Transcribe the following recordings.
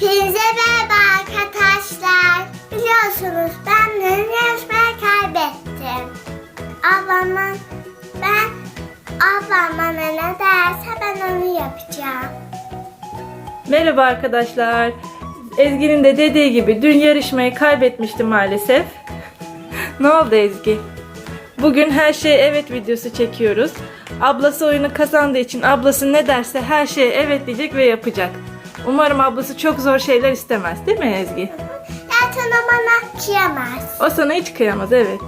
Hepinize merhaba arkadaşlar. Biliyorsunuz ben dün yarışmayı kaybettim. Ablamın ben ablam bana ne derse ben onu yapacağım. Merhaba arkadaşlar. Ezgi'nin de dediği gibi dün yarışmayı kaybetmişti maalesef. ne oldu Ezgi? Bugün her şey evet videosu çekiyoruz. Ablası oyunu kazandığı için ablası ne derse her şeye evet diyecek ve yapacak. Umarım ablası çok zor şeyler istemez değil mi Ezgi? Zaten o bana kıyamaz. O sana hiç kıyamaz evet.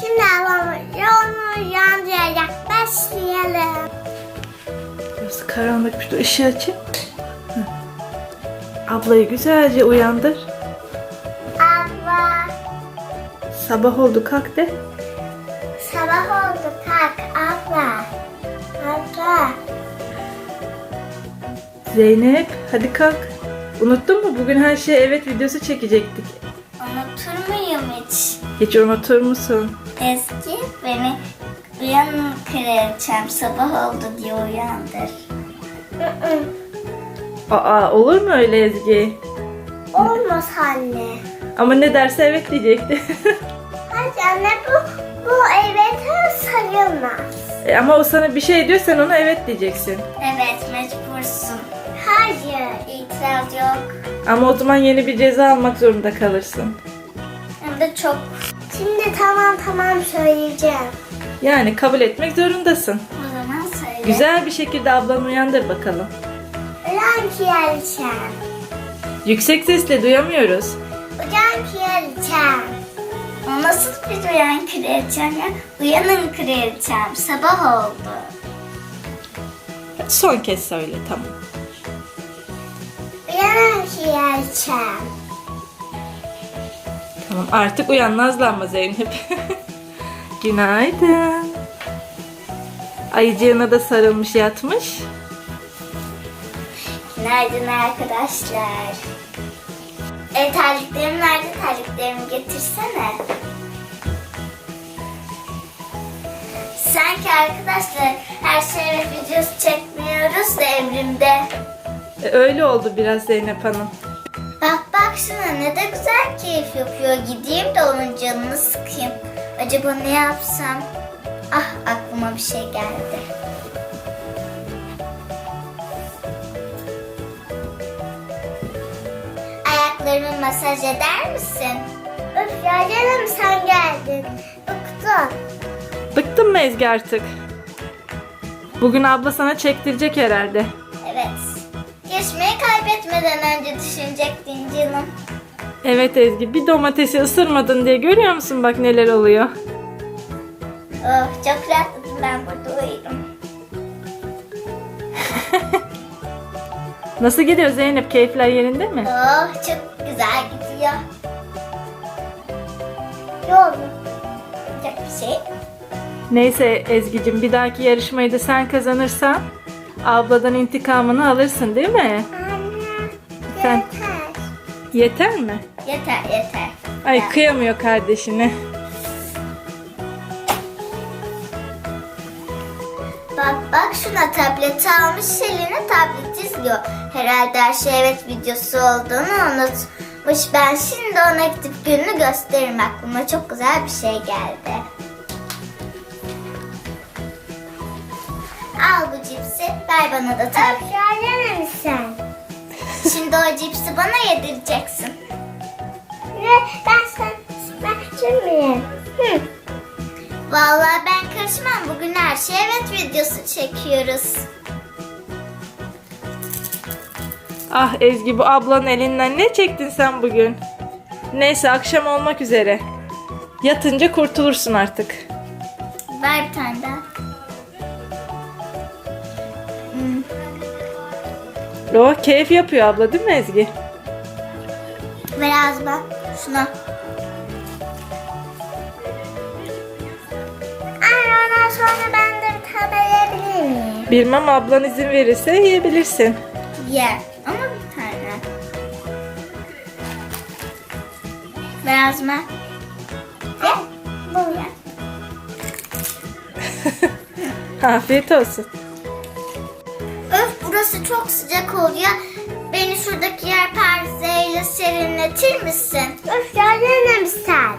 Şimdi ablamı yolunu yandırarak başlayalım. Burası karanlıkmış. Dur ışığı açayım. Hı. Ablayı güzelce uyandır. Abla Sabah oldu kalk de. Zeynep hadi kalk. Unuttun mu? Bugün her şeye evet videosu çekecektik. Unutur muyum hiç? Hiç unutur musun? Eski beni uyanın kraliçem sabah oldu diye uyandır. Aa olur mu öyle Ezgi? Olmaz anne. Ama ne derse evet diyecekti. Hadi anne bu, bu evet sayılmaz. E, ama o sana bir şey diyor sen ona evet diyeceksin. Evet yok. Ama o zaman yeni bir ceza almak zorunda kalırsın. Hem de çok. Şimdi tamam tamam söyleyeceğim. Yani kabul etmek zorundasın. O zaman söyle. Güzel bir şekilde ablanı uyandır bakalım. Uyan kraliçem. Yüksek sesle duyamıyoruz. Uyan kraliçem. O nasıl bir uyan kraliçem ya? Uyanın kraliçem. Sabah oldu. Son kez söyle tamam. Kraliçem. Tamam artık uyan nazlanma Zeynep. Günaydın. Ayıcığına da sarılmış yatmış. Günaydın arkadaşlar. E terliklerim nerede? Terliklerimi getirsene. Sanki arkadaşlar her şeye videosu çekmiyoruz da emrimde. E, öyle oldu biraz Zeynep Hanım. Bak bak şuna ne de güzel keyif yapıyor. Gideyim de onun canını sıkayım. Acaba ne yapsam? Ah aklıma bir şey geldi. Ayaklarımı masaj eder misin? Öf ya canım sen geldin. Bıktım. Bıktın mı Ezgi artık? Bugün abla sana çektirecek herhalde. Evet. Yarışmayı kaybetmeden önce düşünecektin canım. Evet Ezgi bir domatesi ısırmadın diye görüyor musun bak neler oluyor. Oh çok rahatladım ben burada uyurum. Nasıl gidiyor Zeynep keyifler yerinde mi? Oh çok güzel gidiyor. Yok. Yapacak bir şey. Neyse Ezgi'cim bir dahaki yarışmayı da sen kazanırsan abladan intikamını alırsın değil mi? Anne. Sen- Yeter mi? Yeter yeter. Ay kıyamıyor kardeşine. Bak bak şuna tableti almış eline tablet izliyor. Herhalde her şey evet videosu olduğunu unutmuş. Ben şimdi ona gidip gününü gösteririm. Aklıma çok güzel bir şey geldi. Al bu cipsi, ver bana da tablet. Öf misin? Şimdi o cipsi bana yedireceksin. Ne? Ben sen, ben kimim? Hı. Vallahi ben karışmam. Bugün her şey evet videosu çekiyoruz. Ah Ezgi bu ablanın elinden ne çektin sen bugün? Neyse akşam olmak üzere. Yatınca kurtulursun artık. Ver bir tane daha. O keyif yapıyor abla değil mi Ezgi? Ver ağzıma. Şuna. Anne ondan sonra ben de bir tane yiyebilir miyim? Bilmem ablan izin verirse yiyebilirsin. Ye. Ama bir tane. Ver ağzıma. Ye. Bu ye. Afiyet olsun burası çok sıcak oluyor. Beni şuradaki yer perzeyle serinletir misin? Öf geldin mi sen?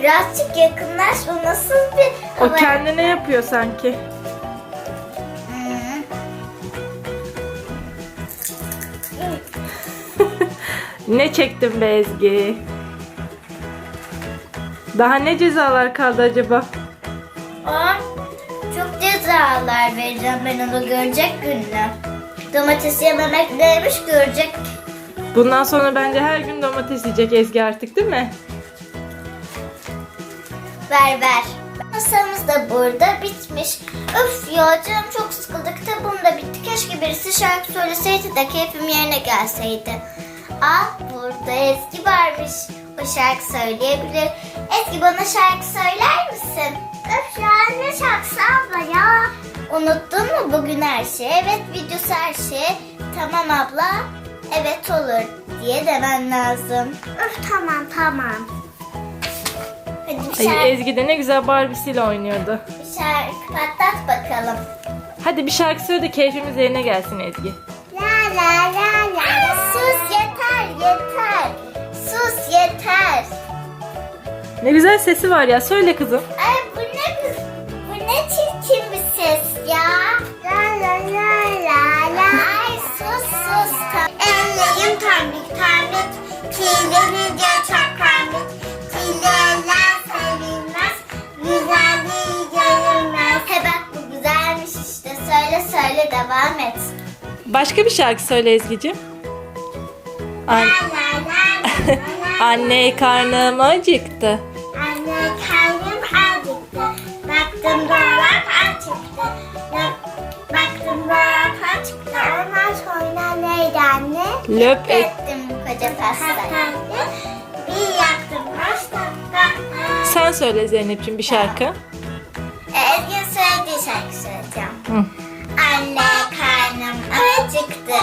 Birazcık yakınlaş. O nasıl bir hava? O kendine yapıyor sanki. ne çektin be Ezgi? Daha ne cezalar kaldı acaba? 10, ağlar vereceğim ben onu görecek günde. Domates yememek neymiş görecek. Bundan sonra bence her gün domates yiyecek Ezgi artık değil mi? Ver ver. Masamız da burada bitmiş. Öf ya canım çok sıkıldı. Kitabım da bitti. Keşke birisi şarkı söyleseydi de keyfim yerine gelseydi. Ah burada Ezgi varmış. O şarkı söyleyebilir. Ezgi bana şarkı söyler misin? Öf ya ne şarkısı abla ya? Unuttun mu bugün her şey? Evet videosu her şey. Tamam abla. Evet olur diye demen lazım. Öf tamam tamam. Hadi bir şarkı. Ay, Ezgi de ne güzel Barbie'siyle oynuyordu. Bir şarkı patlat bakalım. Hadi bir şarkı söyle de keyfimiz yerine gelsin Ezgi. La la la la. Sus yeter yeter. Sus yeter. Ne güzel sesi var ya söyle kızım. Ay bu ne kız? Bu ne çirkin bir ses ya. La la la la la. Ay sus sus. Ellerim tombik tombik. Tüylerince çok komik. Tüylerler sevilmez. Güzelliği görünmez. He bak bu güzelmiş işte. Söyle söyle devam et. Başka bir şarkı söyle Ezgi'cim. An- Anne karnım acıktı. Anne karnım acıktı. Baktım dolap açıktı. Baktım dolap açıktı. Ondan sonra neydi anne? Löp et. Ettim koca pastayı. Bir yaktım pasta. Sen söyle Zeynep'ciğim bir şarkı. Ezgi söylediği şarkı söyleyeceğim. Hı. Anne karnım acıktı.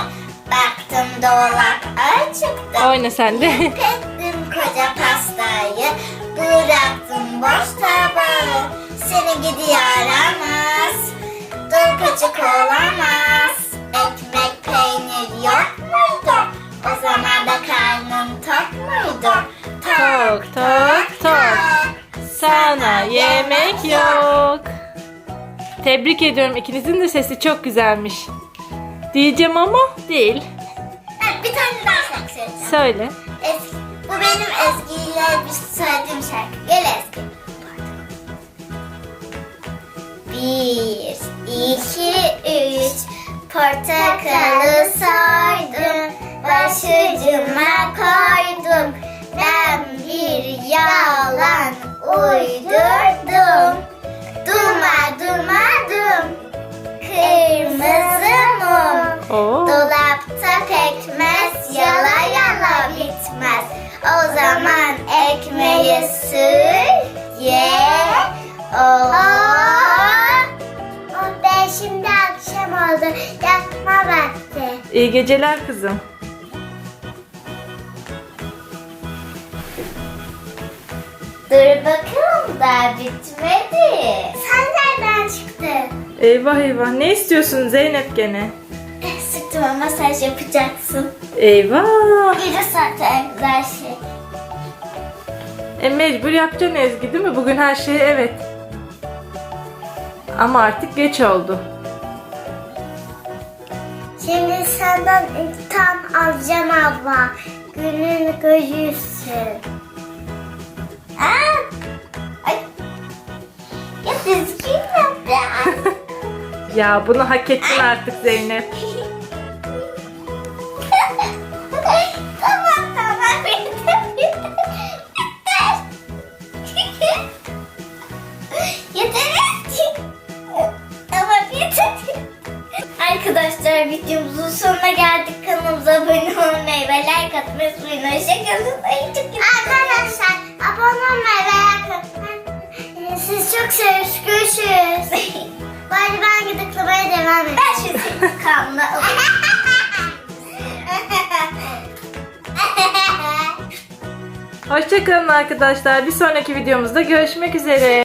Baktım dolap açıktı. Oyna sen de. Ettim koca pastayı, bıraktım boş tabağı. Seni gidi yaramaz, dur kaçık olamaz. Ekmek peynir yok muydu? O zaman da karnım tok muydu? Tok tok tok. Sana yemek yok. Tebrik ediyorum. İkinizin de sesi çok güzelmiş. Diyeceğim ama değil. Bir tane daha şarkı söyleyeceğim. Söyle. Ezgi, bu benim Ezgi ile bir söylediğim şarkı. Gel Ezgi. Bir, iki, üç. Portakalı soydum. Başucuma koydum. Ben bir yalan uydurdum. Duma duma dum. Kırmızı mum. Dolapta pekmez yala yala bitmez. O zaman ekmeği sür ye. Oh. Oh be şimdi akşam oldu. Yatma vakti. İyi geceler kızım. Dur bakalım daha bitmedi. Sen nereden çıktın? Eyvah eyvah. Ne istiyorsun Zeynep gene? Sırtıma masaj yapacaksın. Eyvah. Gece zaten güzel şey. E mecbur yapacaksın Ezgi değil mi? Bugün her şey evet. Ama artık geç oldu. Şimdi senden intikam alacağım abla. Günün gözüsün. Aa! Ay! Ya düzgün yap ya. Ya bunu hak ettin artık Zeynep. atmayı unutmayın. Hoşçakalın. Arkadaşlar abone olmayı ve atmayı. Siz çok seviyoruz. Görüşürüz. Bari ben gıdıklamaya devam edeyim. Ben şu kanla Hoşçakalın arkadaşlar. Bir sonraki videomuzda görüşmek üzere.